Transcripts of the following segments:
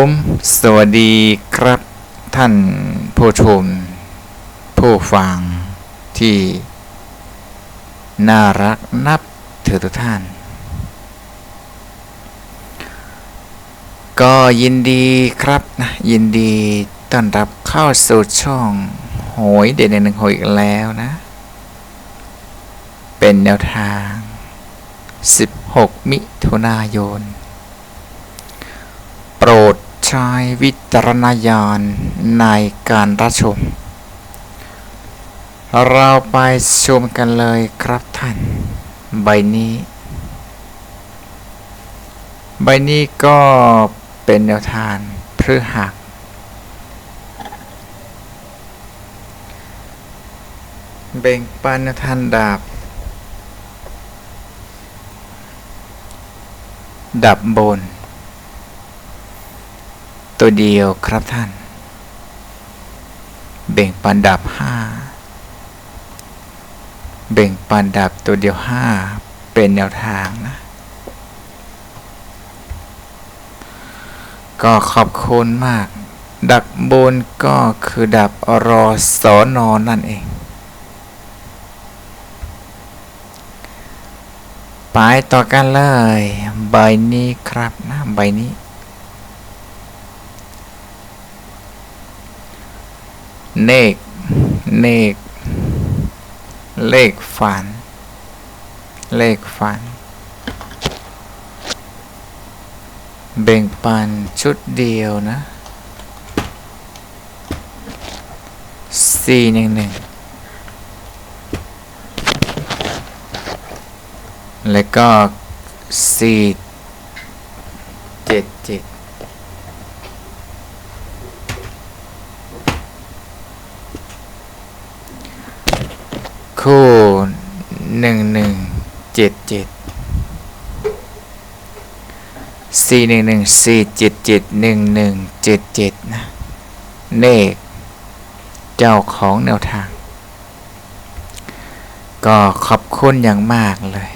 ผมสวัสดีครับท่านผู้ชม ผู้ฟังที่ น่ารักนับถือทุกท่าน ก็ยินดีครับนะยินดีต้อนรับเข้าสู่ช่องโหยเด่นหนึ่งโหยอีกแล้วนะ เป็นแนวทาง 16 มิถุนายน โปรด ใช้วิจารณญาณในการรับชม เราไปชมกันเลยครับท่าน ใบนี้ ใบนี้ก็เป็นแนวทางพฤหักเบ่งปันแนวทางดาบ ดับบน ตัวเดียวครับท่าน เบ่งปันดับห้าเบ่งปันดับตัวเดียวห้าเป็นแนวทางนะ ก็ขอบคุณมาก ดับบนก็คือดับรอสอนอนั่นเองไปต่อกันเลย ใบนี้ครับนะใบนี้ เนก เนก เลขฝัน เลขฝัน เบ่งปันชุดเดียวนะสี่หนึ่งหนึ่งแล้วก็สี่เจ็ดเจ็ด คู่หนึ่งหนึ่งเจ็ดเจ็ดสี่หนึ่งหนึ่งสี่เจ็ดเจ็ดหนึ่งหนึ่งเจ็ดเจ็ดนะเลขเจ้าของแนวทาง ก็ขอบคุณอย่างมากเลย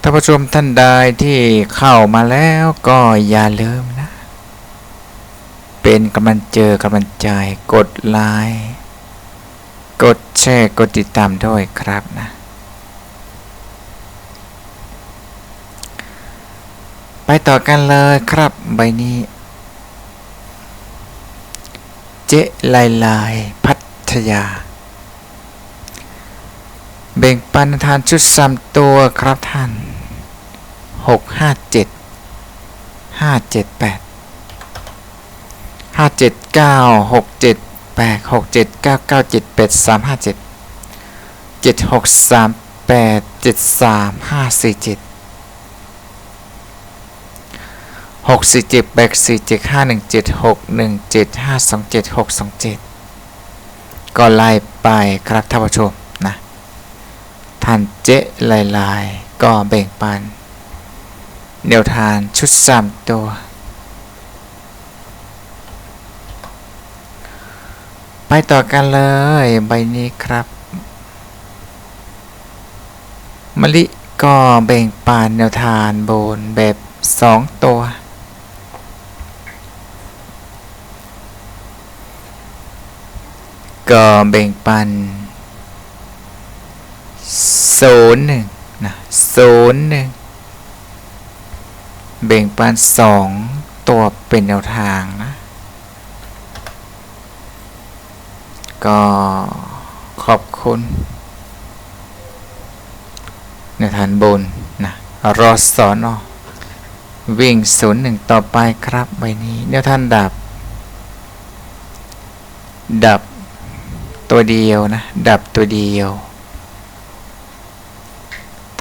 ท่านผู้ชมท่านใดที่เข้ามาแล้วก็อย่าลืมนะ เป็นกำลังเจอกำลังใจกดไลค์ ชร์ กดติดตามด้วยครับนะไปต่อกันเลยครับใบนี้ เจ๊ลายลายพัทยา เบ่งปันทานชุดสามตัวครับท่านหกห้าเจ็ดห้าเจ็ด แปดหกเจ็ดเก้าเก้าเจ็ดแปดสามห้าเจ็ดเจ็ดหกสามแปดเจ็ดสามห้าสี่เจ็ดหกสี่เจ็ดแปดสี่เจ็ดห้าหนึ่งเจ็ดหกหนึ่งเจ็ดห้าสองเจ็ดหกสองเจ็ดก็ไล่ไปครับท่านผู้ชมนะท่านเจ๊ลายลายก็แบ่งปันแนวทางชุดสามตัว ไปต่อกันเลย ใบนี้ครับมะลิก็แบ่งปานแนวทานบนแบบสองตัว ก็แบ่งปันศูนย์หนึ่งนะศูนย์หนึ่งแบ่งปันสองตัวเป็นแนวทางนะ ก็ขอบคุณในฐานบนนะรอสอนอวิ่งศูนย์หนึ่งต่อไปครับใบนี้เดี๋ยวท่านดับ ดับตัวเดียวนะ ดับตัวเดียว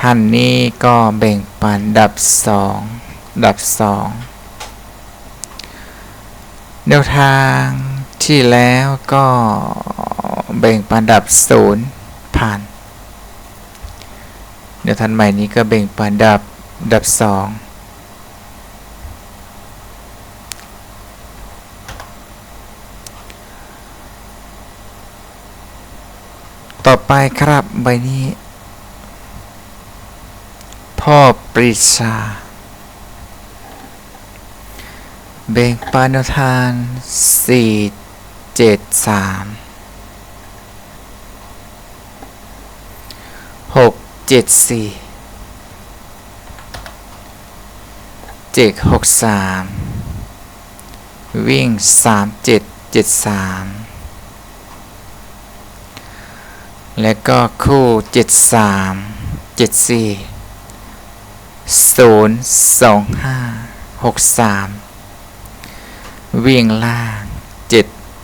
ท่านนี้ก็แบ่งปันดับสองดับสองแนวทาง ที่แล้วก็แบ่งปันดับศูนย์ผ่าน เดี๋ยวทันใหม่นี้ก็แบ่งปันดับดับสองต่อไปครับใบนี้ พ่อปรีชา เบ่งปานทางสี่ เจ็ดสามหกเจ็ดสี่เจ็ดหกสามวิ่งสามเจ็ดเจ็ดสามและก็คู่เจ็ดสามเจ็ดสี่ศูนย์สองห้าหกสามวิ่งล่าง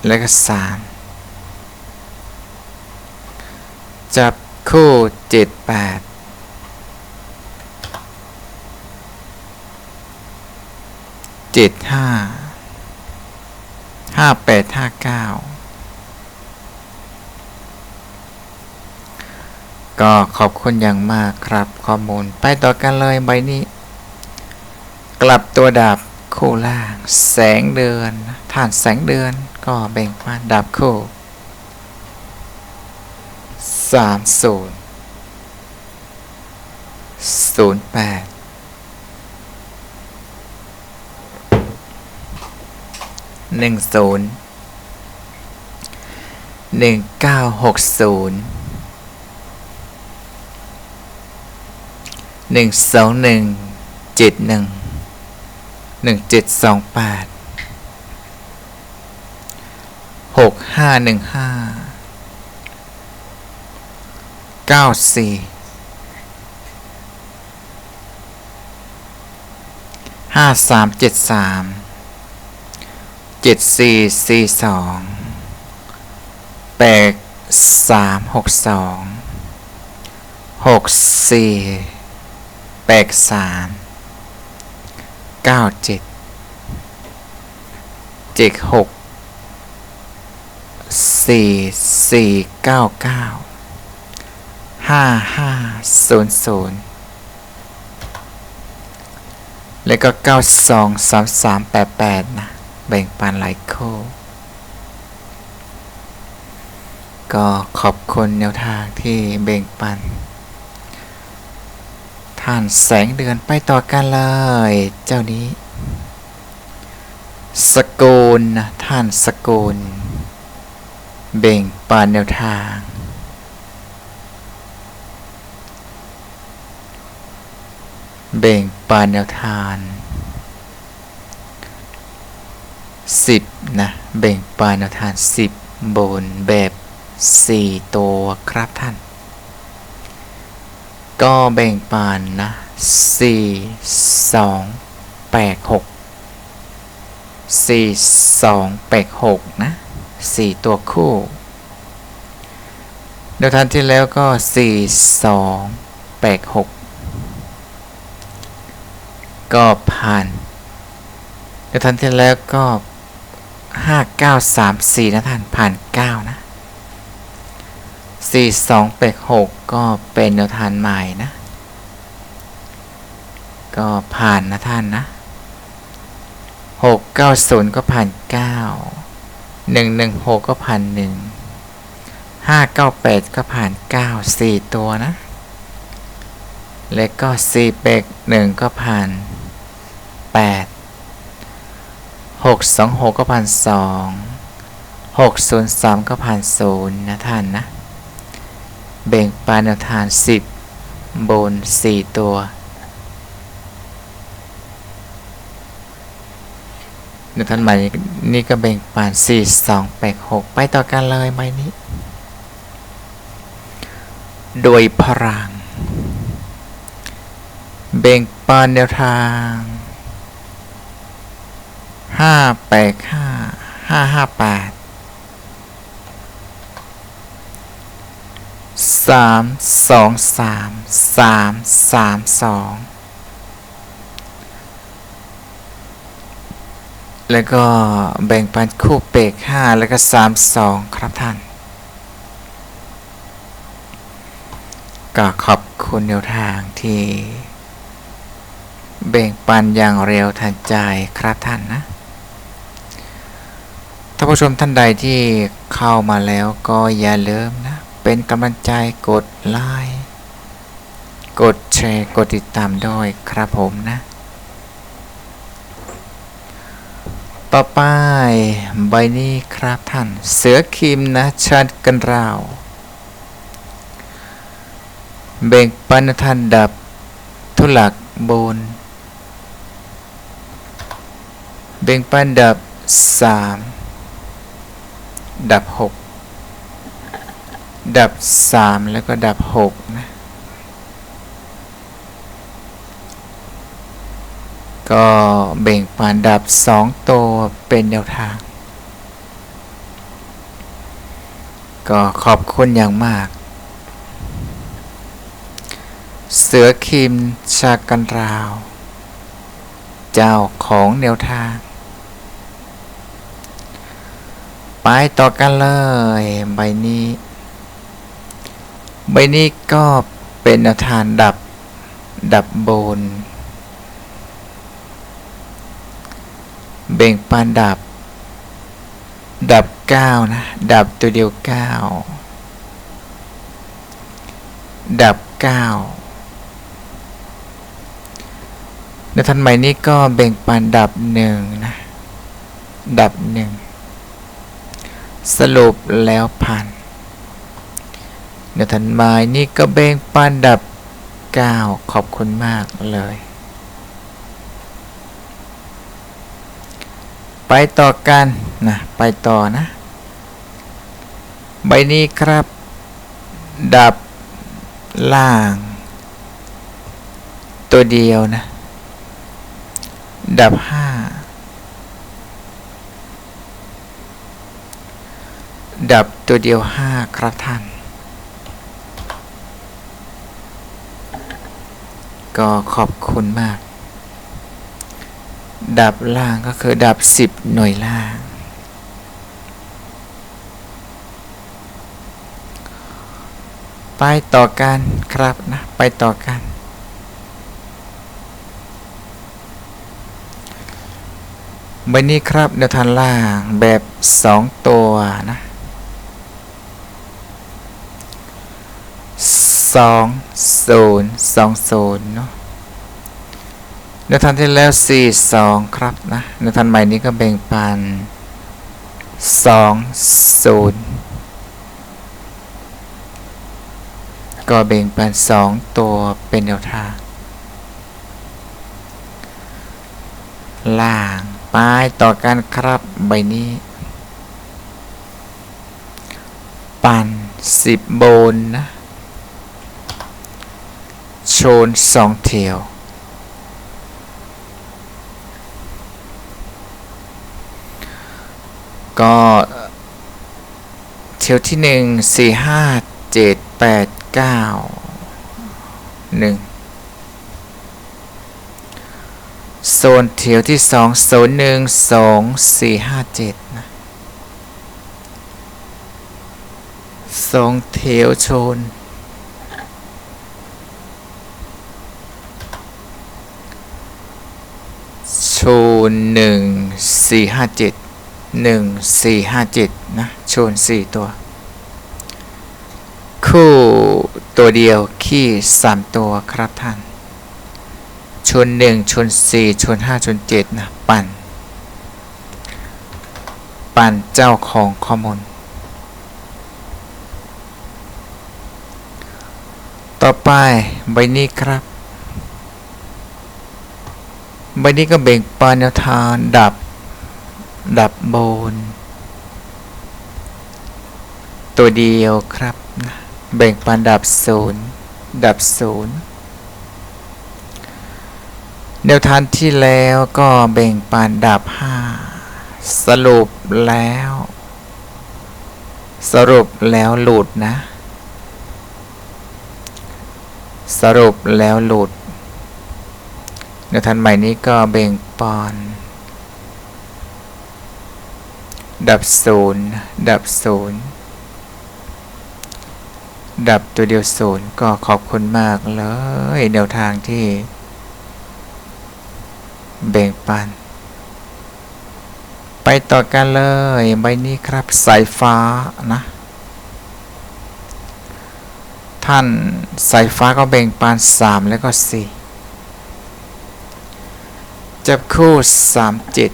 และก็สามจับคู่เจ็ดแปดเจ็ดห้าห้าแปดห้าเก้าก็ขอบคุณอย่างมากครับข้อมูลไปต่อกันเลยใบนี้ กลับตัวดับคู่ล่าง แสงเดือน ฐานแสงเดือน ก็แบ่งปันดับคู่สามศูนย์ศูนย์แปดหนึ่งศูนย์หนึ่งเก้าหกศูนย์หนึ่งสองหนึ่งเจ็ดหนึ่งหนึ่งเจ็ดสองแปด หกห้าหนึ่งห้าเก้าสี่ห้าสามเจ็ดสามเจ็ดสี่สี่สองแปดสามหกสองหกสี่แปดสามเก้าเจ็ดเจ็ดหก สี่สี่เก้าเก้าห้าห้าศูนย์ศูนย์แล้วก็เก้าสองสามสามแปดแปดนะ แบ่งปันหลายคู่ก็ขอบคุณแนวทางที่แบ่งปัน ท่านแสงเดือนไปต่อกันเลย เจ้านี้ สกุลนะท่านสกุล เบ่งปานแนวทาง เบ่งปานแนวทางสิบนะ เบ่งปานแนวทางสิบบนแบบสี่ตัวครับท่าน ก็แบ่งปานนะสี่สองแปดหกสี่สองแปดหกนะ สี่ตัวคู่เดียวทันที่แล้วก็สี่สองแปดหกก็ผ่านเดียวทันที่แล้วก็ห้าเก้าสามสี่นะท่านผ่านเก้านะสี่สองแปดหกก็เป็นแนวทานใหม่นะ ก็ผ่านนะท่านนะหกเก้าศูนย์ก็ผ่านเก้า หนึ่งหนึ่งหกก็ผ่านหนึ่งห้าเก้าแปดก็ผ่านเก้าสี่ตัวนะและก็สี่เปกหนึ่งก็ผ่านแปดหกสองหกก็ผ่านสองหกศูนย์สามก็ผ่านศูนย์นะท่านนะ เบ่งปานแนวทานสิบบนสี่ตัว ในท่านใหม่นี่ก็เบ่งปานสี่สองแปดหกไปต่อกันเลยใบนี้ โดยพลังเบ่งปานแนวทางห้าแปดห้าห้าห้าแปดสามสองสามสามสามสอง แล้วก็แบ่งปันคู่เปกห้าแล้วก็สามสองครับท่าน ก็ขอบคุณแนวทางที่ แบ่งปันอย่างเร็วทันใจครับท่านนะท่านผู้ชมท่านใดที่เข้ามาแล้วก็อย่าลืมนะ เป็นกำลังใจกดไลค์กดแชร์ กดติดตามด้วยครับผมนะ ต่อไปใบนี้ครับท่าน เสือคิมนะชัดกันราวเบ่งปันท่านดับ ทุลักบนเบ่งปันดับสามดับหกดับสามแล้วก็ดับห ก็เบ่งปานดับสองตัวเป็นแนวทาง ก็ขอบคุณอย่างมาก เสือคิมชากันราว เจ้าของแนวทาง ไปต่อกันเลยใบนี้ ใบนี้ก็เป็นแนวทางดับดับบน เบ่งปานดับ ดับเก้านะ ดับตัวเดียวเก้าดับเก้าในทันใหม่นี้ก็เบ่งปานดับหนึ่งนะ ดับหนึ่งสรุปแล้วผ่านในทันใหม่นี้ก็เบ่งปานดับเก้าขอบคุณมากเลย ไปต่อกันนะไปต่อนะ ใบนี้ครับ ดับล่าง ตัวเดียวนะ ดับห้าดับตัวเดียวห้าครับท่าน ก็ขอบคุณมาก ดับล่างก็คือดับ 10 หน่วยล่าง ไปต่อกันครับนะ ไปต่อกัน ใบนี้ครับแนวทางล่างแบบ 2 ตัวนะสองศูนย์สองศูนย์เนาะ ในทันที่แล้ว 4 2 ครับนะในทันใหม่นี้ก็แบ่งปัน 2 0 ก็แบ่งปัน 2 ตัวเป็นแนวทางล่างไปต่อกันครับใบนี้ ปัน 10 โบนนะ โชนสองเที่ยว ก็เที่ยวที่หนึ่งสี่ห้าเจ็ดแปดเก้าหนึ่งโซนเที่ยวที่สองโซนหนึ่งสองสี่ห้าเจ็ดนะสองเที่ยวโชนโชนหนึ่งสี่ห้าเจ็ด หนึ่งสี่ห้าเจ็ดนะโชนสี่ตัว คู่ตัวเดียวขี้สามตัวครับท่าน ชนหนึ่งชนสี่ชนห้าชนเจ็ดนะ ปั่น ปั่นเจ้าของข้อมูลต่อไปใบนี้ครับใบนี้ก็เบ่งปานแนวทางดับ ดับโบน ตัวเดียวครับนะแบ่งปานดับศูนย์ดับศูนย์แนวทางที่แล้วก็แบ่งปานดับห้าสรุปแล้ว สรุปแล้วหลุดนะ สรุปแล้วหลุดแนวทางใหม่นี้ก็เบ่งปอน ดับศูนย์ดับศูนย์ดับตัวเดียวศูนย์ก็ขอบคุณมากเลยแนวทางที่แบ่งปัน ไปต่อกันเลยใบนี้ครับสายฟ้านะ ท่านสายฟ้าก็แบ่งปัน3แล้วก็4จับคู่3 7แล้วก็สามแปดสามเก้าสามเจ็ด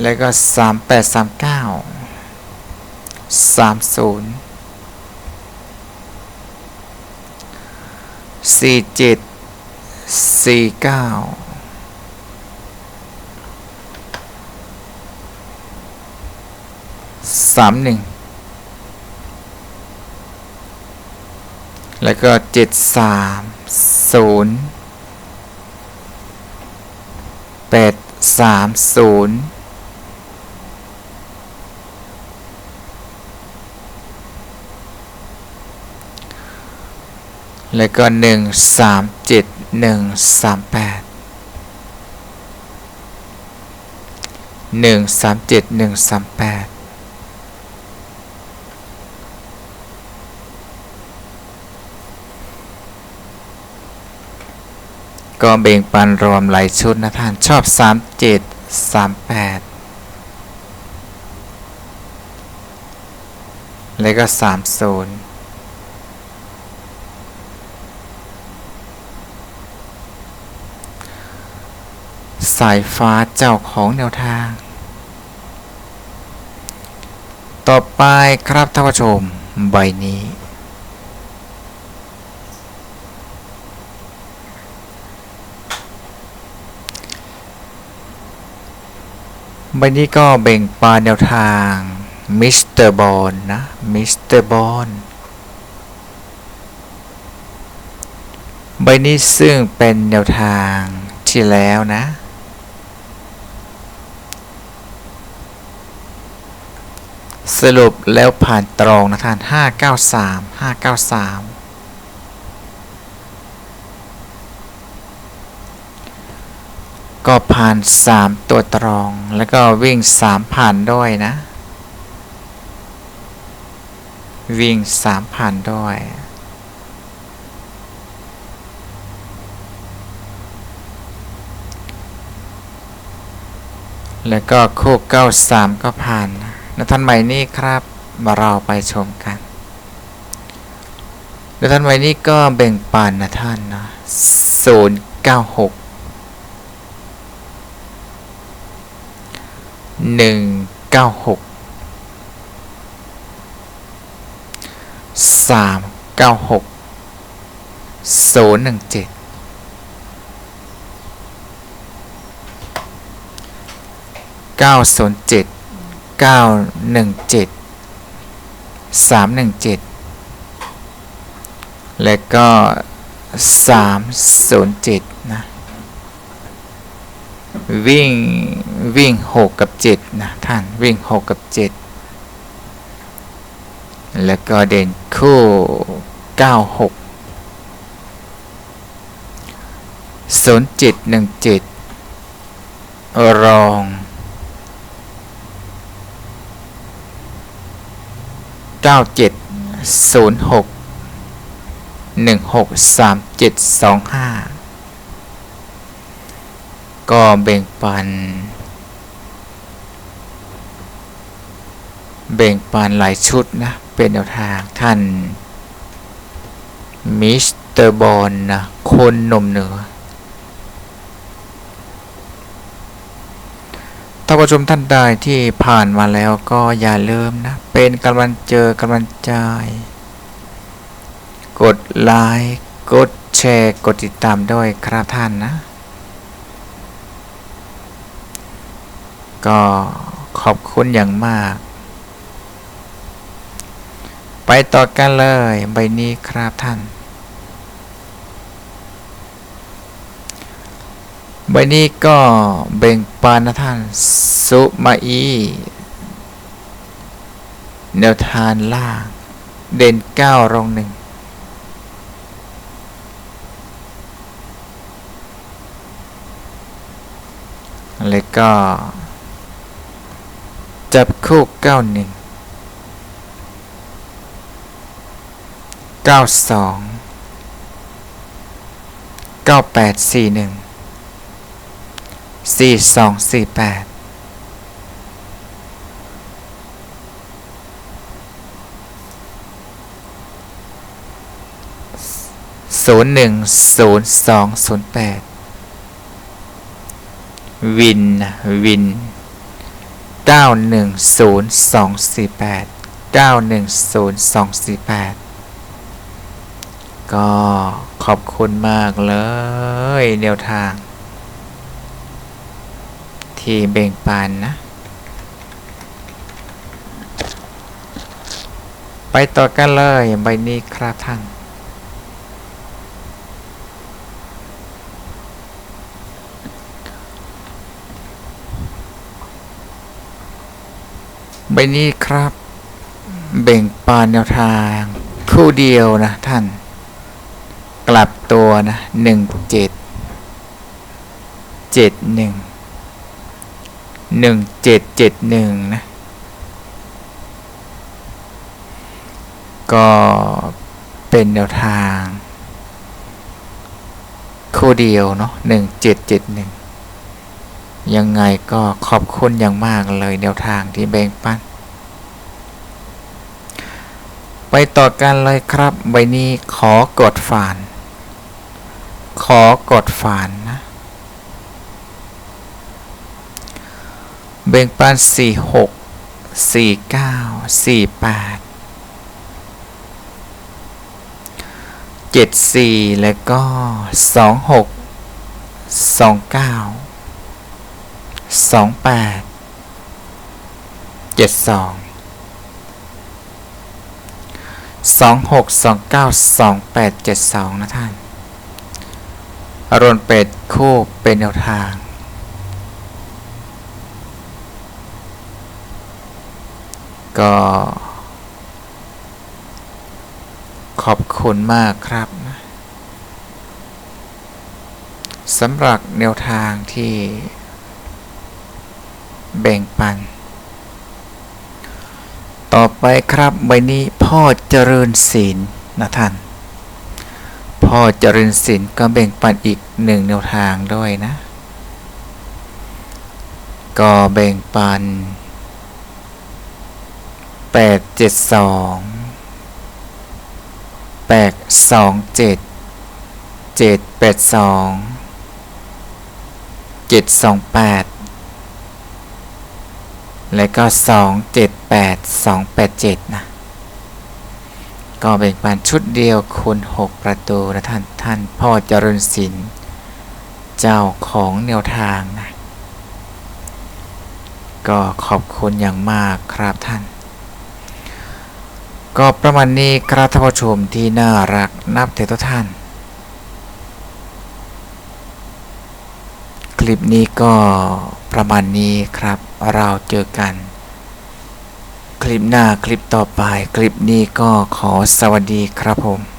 แล้วก็ 3839 30 47 49 31 แล้วก็ 730 830 แล้วก็ 1 3 7 1 3 8 1 3 7 1 3 8 ก็เบ่งปันรวมหลายชุดนะท่านชอบ 37 38 แล้วก็ 30 สายฟ้าเจ้าของแนวทาง ต่อไปครับท่านผู้ชมใบนี้ ใบนี้ก็เบ่งปานแนวทางมิสเตอร์บอลนะมิสเตอร์บอลใบนี้ซึ่งเป็นแนวทางที่แล้วนะ สรุปแล้วผ่านตรองนะท่าน 593 593 ก็ผ่าน 3 ตัวตรอง แล้วก็วิ่ง 3 ผ่านด้วยนะ วิ่ง 3 ผ่านด้วยแล้วก็คู่93ก็ผ่านนะ ท่านใหม่นี้ครับมาเราไปชมกันแล้วท่านใหม่นี้ก็แบ่งปันนะท่านนะ096หนึ่งเก้าหกสามเก้าหกศูนย์หนึ่งเจ็ดเก้าศูนย์เจ็ด เก้าหนึ่งเจ็ดสามหนึ่งเจ็ดและก็สามศูนย์เจ็ดนะ วิ่ง วิ่งหกกับเจ็ดนะ ท่าน วิ่งหกกับเจ็ดแล้วก็เด่นคู่เก้าหกศูนย์เจ็ดหนึ่งเจ็ดรอง เก้าเจ็ดศูนย์หกหนึ่งหกสามเจ็ดสองห้าก็แบ่งปัน แบ่งปันหลายชุดนะ เป็นแนวทางท่านมิสเตอร์บอลนะ คนนมเหนือท่าน ผู้ชมท่านใดที่ผ่านมาแล้วก็อย่าลืมนะ เป็นกำลังเจอกำลังใจ กดไลค์กดแชร์ กดติดตามด้วยครับท่านนะ ก็ขอบคุณอย่างมาก ไปต่อกันเลยใบนี้ครับท่าน ใบนี้ก็เบ่งปานท่านสุมาอีแนวทานล่าง เด่นเก้ารองหนึ่งแล้วก็ จับคู่เก้าหนึ่งเก้าสองเก้าแปดสี่หนึ่ง สี่สองสี่แปดศูนย์หนึ่งศูนย์สองศูนย์แปดวิน วินเก้าหนึ่งศูนย์สองสี่แปดเก้าหนึ่งศูนย์สองสี่แปดก็ขอบคุณมากเลยแนวทาง ที่เบ่งปันนะ ไปต่อกันเลยใบนี้ครับท่านใบนี้ครับ เบ่งปานแนวทาง คู่เดียวนะท่าน กลับตัวนะหนึ่งเจ็ดเจ็ดหนึ่ง หนึ่งเจ็ดเจ็ดหนึ่งนะ ก็เป็นแนวทาง คู่เดียวเนาะหนึ่งเจ็ดเจ็ดหนึ่งยังไงก็ขอบคุณอย่างมากเลยแนวทางที่แบ่งปัน ไปต่อกันเลยครับใบนี้ขอกดฝาน ขอกดฝานนะ เบ่งปันสี่หกสี่เก้าสี่แปดเจ็ดสี่แล้วก็สองหกสองเก้าสองแปดเจ็ดสองสองหกสองเก้าสองแปดเจ็ดสองนะท่านอรวนเป็ดคู่เป็นแนวทาง ก็ ขอบคุณมากครับสำหรับแนวทางที่แบ่งปัน ต่อไปครับใบนี้พ่อเจริญศิลนะท่าน พ่อเจริญศิลก็แบ่งปันอีกหนึ่งแนวทางด้วยนะ ก็แบ่งปัน แปดเจ็ดสองแปดสองเจ็ดเจ็ดแปดสองเจ็ดสองแปดและก็สองเจ็ดแปดสองแปดเจ็ดนะก็แบ่งปันชุดเดียวคูณหกประตูนะท่านท่านพ่อเจริญศิลป์เจ้าของแนวทางนะก็ขอบคุณอย่างมากครับท่าน ก็ประมาณนี้ครับท่านผู้ชมที่น่ารักนับถือทุกท่าน คลิปนี้ก็ประมาณนี้ครับ เราเจอกัน คลิปหน้าคลิปต่อไป คลิปนี้ก็ขอสวัสดีครับผม